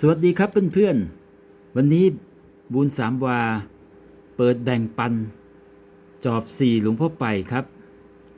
สวัสดีครับเพื่อนๆ วันนี้บุญสามวา เปิดแบ่งปัน จอบสี่หลวงพ่อไปครับ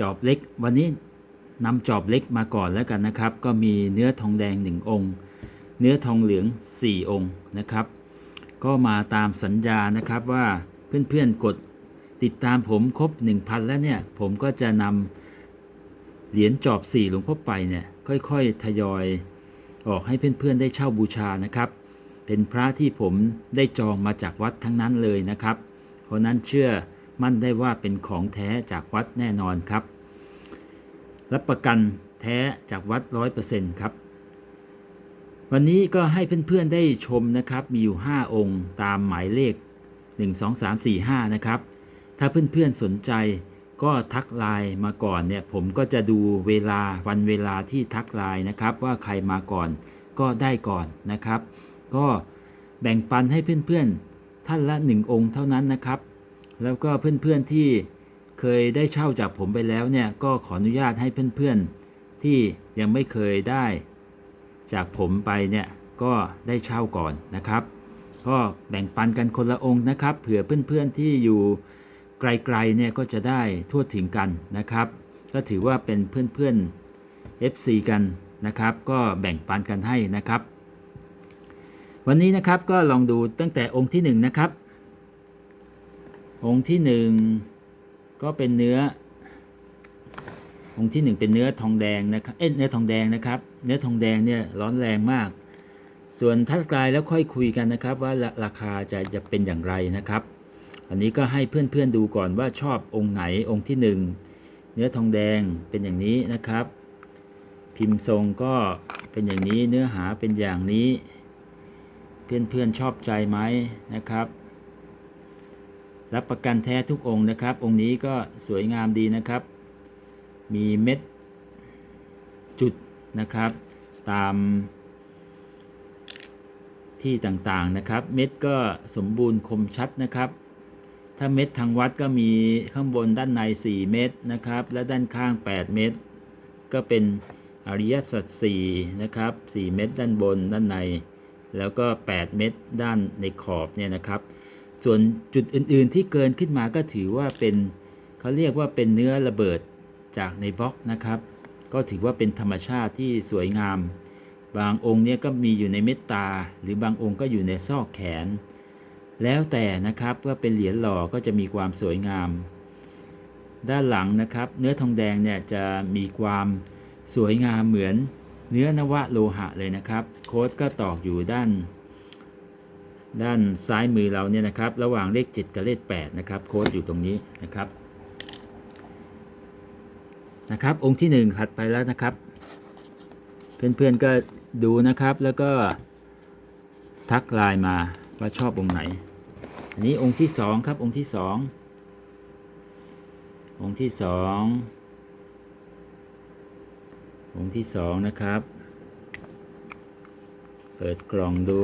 จอบเล็ก วันนี้นำจอบเล็กมาก่อนแล้วกันนะครับ ก็มีเนื้อทองแดงหนึ่งองค์ เนื้อทองเหลืองสี่องค์นะครับ ก็มาตามสัญญานะครับว่าเพื่อนๆกดติดตามผมครบ 1,000 แล้วเนี่ย ผมก็จะนำเหรียญจอบสี่หลวงพ่อไปเนี่ยค่อยๆทยอย ออกให้เพื่อนๆได้เช่าบูชานะครับ เป็นพระที่ผมได้จองมาจากวัดทั้งนั้นเลยนะครับ เพราะนั้นเชื่อมั่นได้ว่าเป็นของแท้จากวัดแน่นอนครับ รับประกันแท้จากวัดร้อยเปอร์เซ็นต์ครับ วันนี้ก็ให้เพื่อนๆได้ชมนะครับ มีอยู่ 5 องค์ตามหมายเลข 1 2 3 4 5 นะครับ ถ้าเพื่อนๆสนใจ ก็ทักไลน์มาก่อนเนี่ยผมก็จะดูเวลาวันเวลาที่ทักไลน์นะครับ ว่าใครมาก่อนก็ได้ก่อนนะครับ ก็แบ่งปันให้เพื่อนๆท่านละ1องค์เท่านั้นนะครับ แล้วก็เพื่อนๆที่เคยได้เช่าจากผมไปแล้วเนี่ยก็ขออนุญาตให้เพื่อนๆที่ยังไม่เคยได้ จากผมไปเนี่ยก็ได้เช่าก่อนนะครับ ก็แบ่งปันกันคนละองค์นะครับ เผื่อเพื่อนๆที่อยู่ ไกลๆเนี่ยก็จะได้ทั่วถึงกันนะครับ ก็ถือว่าเป็นเพื่อนๆ FC กันนะครับ ก็แบ่งปันกันให้นะครับ วันนี้นะครับก็ลองดูตั้งแต่องค์ที่หนึ่งนะครับ องค์ที่หนึ่งก็เป็นเนื้อ องค์ที่หนึ่งเป็นเนื้อทองแดงนะครับ เอ้ยเนื้อทองแดงนะครับ เนื้อทองแดงเนี่ยร้อนแรงมาก ส่วนทัดกลายแล้วค่อยคุยกันนะครับ ว่าราราคาจะจะเป็นอย่างไรนะครับ อันนี้ก็ให้เพื่อนๆดูก่อนว่าชอบองค์ไหนองค์ที่หนึ่งเนื้อทองแดงเป็นอย่างนี้นะครับ พิมพ์ทรงก็เป็นอย่างนี้เนื้อหาเป็นอย่างนี้ เพื่อนๆชอบใจไหมนะครับ รับประกันแท้ทุกองค์นะครับ องค์นี้ก็สวยงามดีนะครับ มีเม็ดจุดนะครับ ตามที่ต่างๆนะครับ เม็ดก็สมบูรณ์คมชัดนะครับ ถ้าเม็ดทางวัดก็มีข้างบนด้านใน 4 เม็ดนะครับ และด้านข้าง 8 เม็ดก็เป็นอริยสัจ4นะครับ4เม็ดด้านบนด้านใน แล้วก็ 8 เม็ดด้านในขอบเนี่ยนะครับ ส่วนจุดอื่นๆที่เกินขึ้นมาก็ถือว่าเป็นเขาเรียกว่าเป็นเนื้อระเบิดจากในบล็อกนะครับ ก็ถือว่าเป็นธรรมชาติที่สวยงาม บางองค์เนี่ยก็มีอยู่ในเม็ดตา หรือบางองค์ก็อยู่ในซอกแขน แล้วแต่นะครับว่าเป็นเหรียญหล่อก็จะมีความสวยงาม ด้านหลังนะครับ เนื้อทองแดงเนี่ยจะมีความสวยงามเหมือนเนื้อนวะโลหะเลยนะครับ โค้ดก็ตอกอยู่ด้าน ด้านซ้ายมือเราเนี่ยนะครับ ระหว่างเลข 7 กับเลข8นะครับ โค้ดอยู่ตรงนี้นะครับนะครับ องค์ที่1หัดไปแล้วนะครับ เพื่อนๆก็ดูนะครับแล้วก็ทักไลน์มา ว่าชอบองค์ไหน อันนี้องค์ที่2ครับองค์ที่2ององค์ที่2ององค์ที่2นะครับ เปิดกล่องดู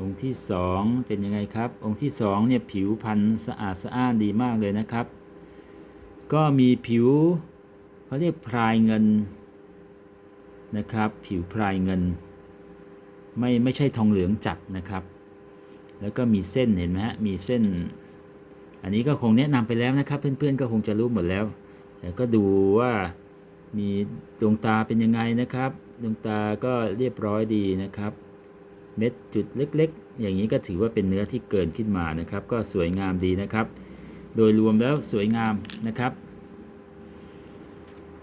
องค์ที่สองเป็นยังไงครับ องค์ที่สองเนี่ยผิวพรรณสะอาดสะอ้านดีมากเลยนะครับ ก็มีผิวเขาเรียกพรายเงินนะครับ ผิวพรายเงิน ไม่ไม่ใช่ทองเหลืองจัดนะครับ แล้วก็มีเส้นเห็นไหมฮะมีเส้น อันนี้ก็คงแนะนำไปแล้วนะครับ เพื่อนๆก็คงจะรู้หมดแล้วแต่ก็ดูว่ามีดวงตาเป็นยังไงนะครับดวงตาก็เรียบร้อยดีนะครับ เม็ดจุดเล็กๆ อย่างนี้ก็ถือว่าเป็นเนื้อที่เกินขึ้นมานะครับ ก็สวยงามดีนะครับ โดยรวมแล้วสวยงามนะครับ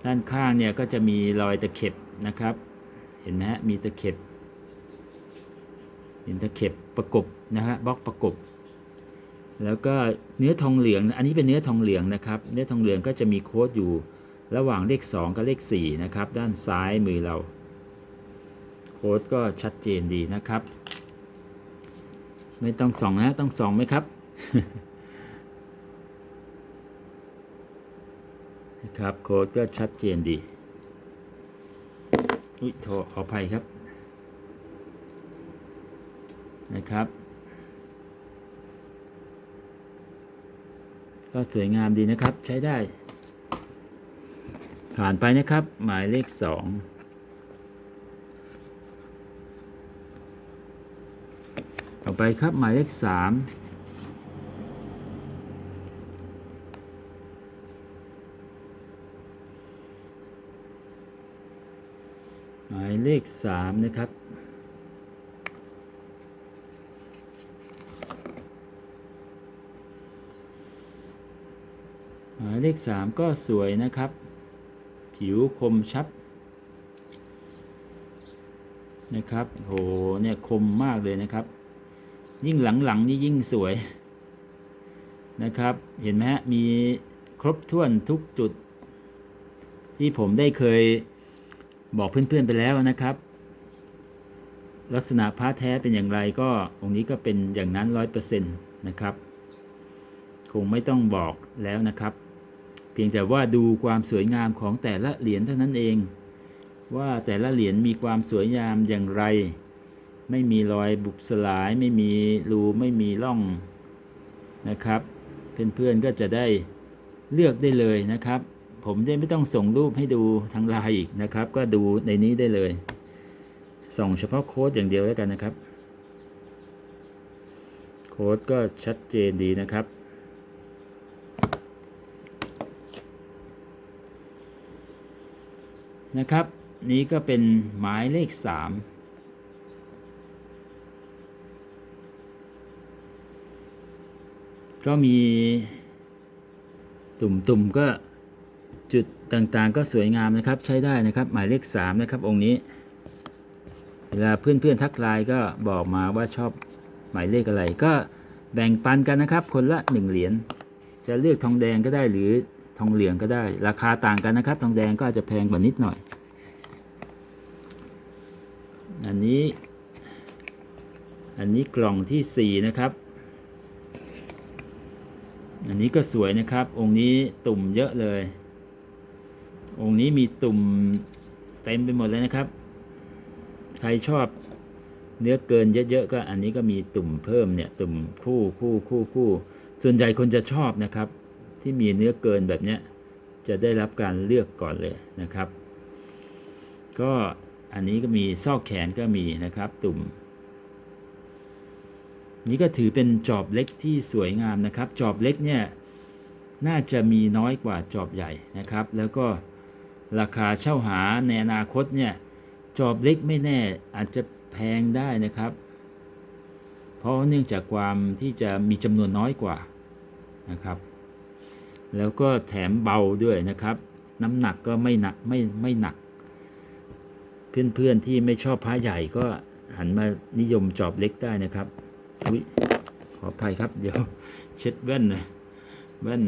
ด้านข้างเนี่ยก็จะมีรอยตะเข็บนะครับ เห็นไหมฮะมีตะเข็บ เห็นตะเข็บประกบนะฮะบล็อกประกบ แล้วก็เนื้อทองเหลือง อันนี้เป็นเนื้อทองเหลืองนะครับ เนื้อทองเหลืองก็จะมีโค้ดอยู่ระหว่างเลข 2 กับเลข4นะครับ ด้านซ้ายมือเรา โค้ดก็ชัดเจนดีนะครับ ไม่ต้องส่องนะต้องส่องไหมครับนะครับโค้ดก็ชัดเจนดี อุ้ยโทษขออภัยครับ นะครับ ก็สวยงามดีนะครับใช้ได้ ผ่านไปนะครับ หมายเลขสองต่อไปครับหมายเลขสามหมายเลข 3 นะครับ เลขสามก็สวยนะครับ ผิวคมชัด นะครับโหเนี่ยคมมากเลยนะครับ ยิ่งหลังๆนี่ยิ่งสวยนะครับ เห็นไหมฮะมีครบถ้วนทุกจุด ที่ผมได้เคยบอกเพื่อนๆไปแล้วนะครับ ลักษณะพระแท้เป็นอย่างไรก็องค์นี้ก็เป็นอย่างนั้นร้อยเปอร์เซ็นต์นะครับ คงไม่ต้องบอกแล้วนะครับ พียงแต่ว่าดูความสวยงามของแต่ละเหรียญเท่านั้นเอง ว่าแต่ละเหรียญมีความสวยงามอย่างไร ไม่มีรอยบุบสลาย ไม่มีรูไม่มีร่องนะครับ เพื่อนๆก็จะได้เลือกได้เลยนะครับ ผมได้ไม่ต้องส่งรูปให้ดูทางไลน์อีกนะครับ ก็ดูในนี้ได้เลย ส่งเฉพาะโค้ดอย่างเดียวแล้วกันนะครับ โค้ดก็ชัดเจนดีนะครับ นะครับ นี้ก็เป็นหมายเลข 3 ก็มีตุ่มๆก็จุดต่างๆ ก็สวยงามนะครับใช้ได้นะครับหมายเลข 3 นะครับ องค์นี้ เวลาเพื่อนๆทักไลน์ก็บอกมาว่าชอบหมายเลขอะไรก็แบ่งปันกันนะครับ คนละ 1 เหรียญจะเลือกทองแดงก็ได้หรือ ทองเหลืองก็ได้ ราคาต่างกันนะครับ ทองแดงก็อาจจะแพงกว่านิดหน่อย อันนี้ อันนี้กล่องที่ 4 นะครับ อันนี้ก็สวยนะครับ องค์นี้ตุ่มเยอะเลย องค์นี้มีตุ่มเต็มไปหมดเลยนะครับ ใครชอบเนื้อเกินเยอะๆก็อันนี้ก็มีตุ่มเพิ่มเนี่ยตุ่มคู่คู่คู่คู่ ส่วนใหญ่คนจะชอบนะครับ ที่มีเนื้อเกินแบบนี้จะได้รับการเลือกก่อนเลยนะครับ ก็อันนี้ก็มีซอกแขนก็มีนะครับตุ่ม นี่ก็ถือเป็นจอบเล็กที่สวยงามนะครับ จอบเล็กเนี่ยน่าจะมีน้อยกว่าจอบใหญ่นะครับ แล้วก็ราคาเช่าหาในอนาคตเนี่ยจอบเล็กไม่แน่อาจจะแพงได้นะครับ เพราะเนื่องจากความที่จะมีจำนวนน้อยกว่านะครับ แล้วก็แถมเบาด้วยนะครับ น้ำหนักก็ไม่หนักไม่ไม่หนัก เพื่อนๆที่ไม่ชอบพระใหญ่ก็หันมานิยมจอบเล็กได้นะครับอุ๊ยขออภัยครับ เดี๋ยวเช็ดแว่นหน่อยแว่น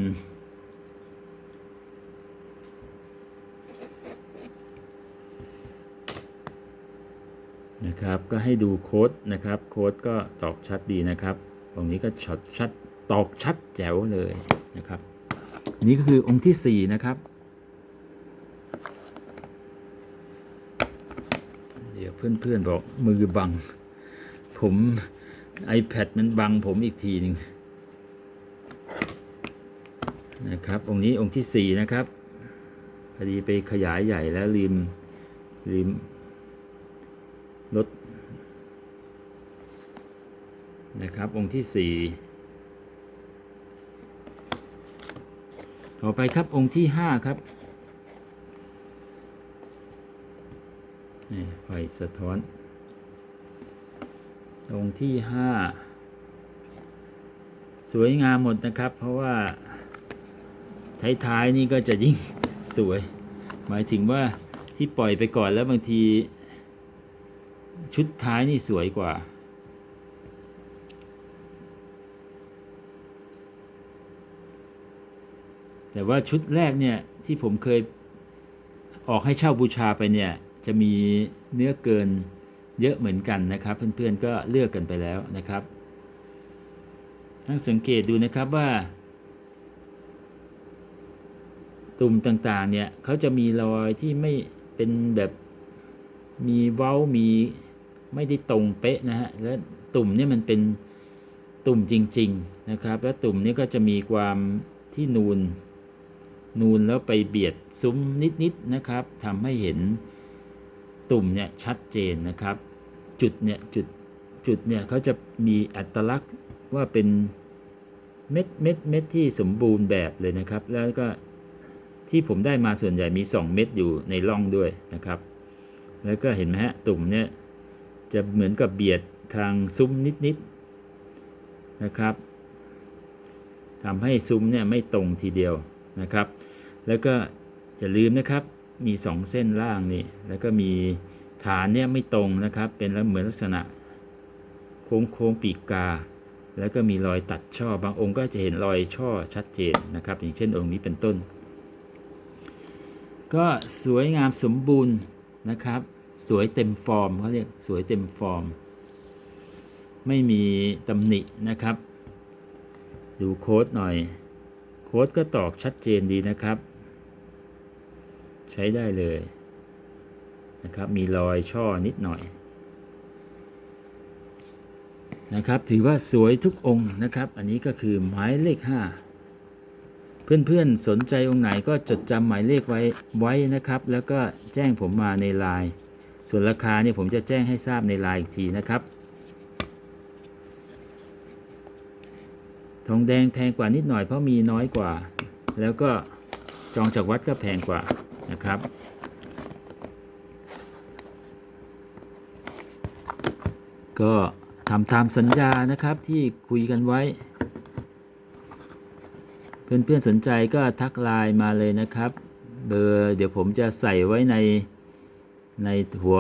นะครับก็ให้ดูโค้ดนะครับโค้ดก็ตอกชัดดีนะครับ ตรงนี้ก็ช็อตชัดตอกชัดแจ๋วเลยนะครับ นี่ก็คือองค์ที่ 4 นะครับ เดี๋ยวเพื่อนๆบอกมือบัง ผม iPad มันบังผมอีกทีหนึ่งนะครับ องค์นี้องค์ที่ 4 นะครับพอดีไปขยายใหญ่แล้วลืมลืมลดนะครับองค์ที่ 4 ต่อไปครับองค์ที่5ครับนี่ไฟสะท้อน องค์ที่5สวยงามหมดนะครับ เพราะว่าท้ายๆนี่ก็จะยิ่งสวย หมายถึงว่าที่ปล่อยไปก่อนแล้วบางที ชุดท้ายนี่สวยกว่า แต่ว่าชุดแรกเนี่ยที่ผมเคยออกให้เช่าบูชาไปเนี่ยจะมีเนื้อเกินเยอะเหมือนกันนะครับ เพื่อนๆก็เลือกกันไปแล้วนะครับทั้งสังเกตดูนะครับว่า ตุ่มต่างๆเนี่ยเขาจะมีรอยที่ไม่เป็นแบบมีเว้ามีไม่ได้ตรงเป๊ะนะฮะแล้วตุ่มเนี่ยมันเป็นตุ่มจริง ๆนะครับ แล้วตุ่มนี้ก็จะมีความที่นูน นูนแล้วไปเบียดซุ้มนิดๆนะครับทำให้เห็นตุ่มเนี่ยชัดเจนนะครับ จุดเนี่ยจุดจุดเนี่ยเขาจะมีอัตลักษณ์ว่าเป็นเม็ดเม็ดเม็ดที่สมบูรณ์แบบเลยนะครับ แล้วก็ที่ผมได้มาส่วนใหญ่มี 2 เม็ดอยู่ในร่องด้วยนะครับ แล้วก็เห็นไหมฮะตุ่มเนี่ยจะเหมือนกับเบียดทางซุ้มนิดๆนะครับทำให้ซุ้มเนี่ยไม่ตรงทีเดียว นะครับ แล้วก็อย่าลืมนะครับมี 2 เส้นล่างนี่แล้วก็มีฐานเนี่ยไม่ตรงนะครับ เป็นแล้วเหมือนลักษณะโค้งโค้งปีกกา แล้วก็มีรอยตัดช่อบางองค์ก็จะเห็นรอยช่อชัดเจนนะครับ อย่างเช่นองค์นี้เป็นต้น ก็สวยงามสมบูรณ์นะครับ สวยเต็มฟอร์มเขาเรียกสวยเต็มฟอร์ม ไม่มีตำหนินะครับ ดูโค้ดหน่อย โค้ดก็ตอกชัดเจนดีนะครับ ใช้ได้เลยนะครับ มีรอยช่อนิดหน่อยนะครับ ถือว่าสวยทุกองค์นะครับ อันนี้ก็คือหมายเลข 5 เพื่อนๆสนใจองค์ไหนก็จดจำหมายเลขไว้ไว้นะครับ แล้วก็แจ้งผมมาในไลน์ส่วนราคาเนี่ยผมจะแจ้งให้ทราบในไลน์อีกทีนะครับ ทองแดงแพงกว่านิดหน่อยเพราะมีน้อยกว่า แล้วก็จองจากวัดก็แพงกว่านะครับก็ทำตามสัญญานะครับที่คุยกันไว้ เพื่อนๆสนใจก็ทักไลน์มาเลยนะครับเบอร์เดี๋ยวผมจะใส่ไว้ในในหัว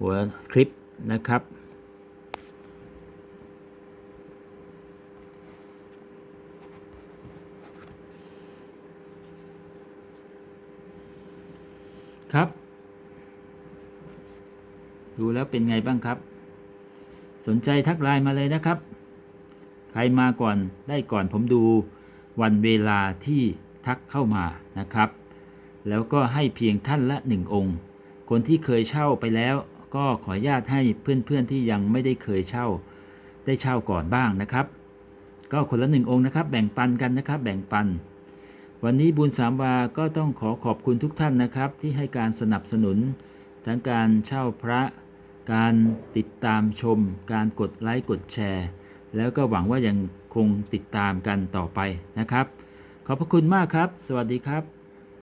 หัวคลิปนะครับ ครับ ดูแล้วเป็นไงบ้างครับ สนใจทักไลน์มาเลยนะครับ ใครมาก่อนได้ก่อนผมดูวันเวลาที่ทักเข้ามานะครับ แล้วก็ให้เพียงท่านละหนึ่งองค์ คนที่เคยเช่าไปแล้ว ก็ขออนุญาตให้เพื่อนๆที่ยังไม่ได้เคยเช่า ได้เช่าก่อนบ้างนะครับ ก็คนละหนึ่งองค์นะครับ แบ่งปันกันนะครับ แบ่งปัน วันนี้บุญสามวาก็ต้องขอขอบคุณทุกท่านนะครับ ที่ให้การสนับสนุน ทั้งการเช่าพระ การติดตามชม การกดไลค์กดแชร์ แล้วก็หวังว่ายังคงติดตามกันต่อไปนะครับ ขอบพระคุณมากครับ สวัสดีครับ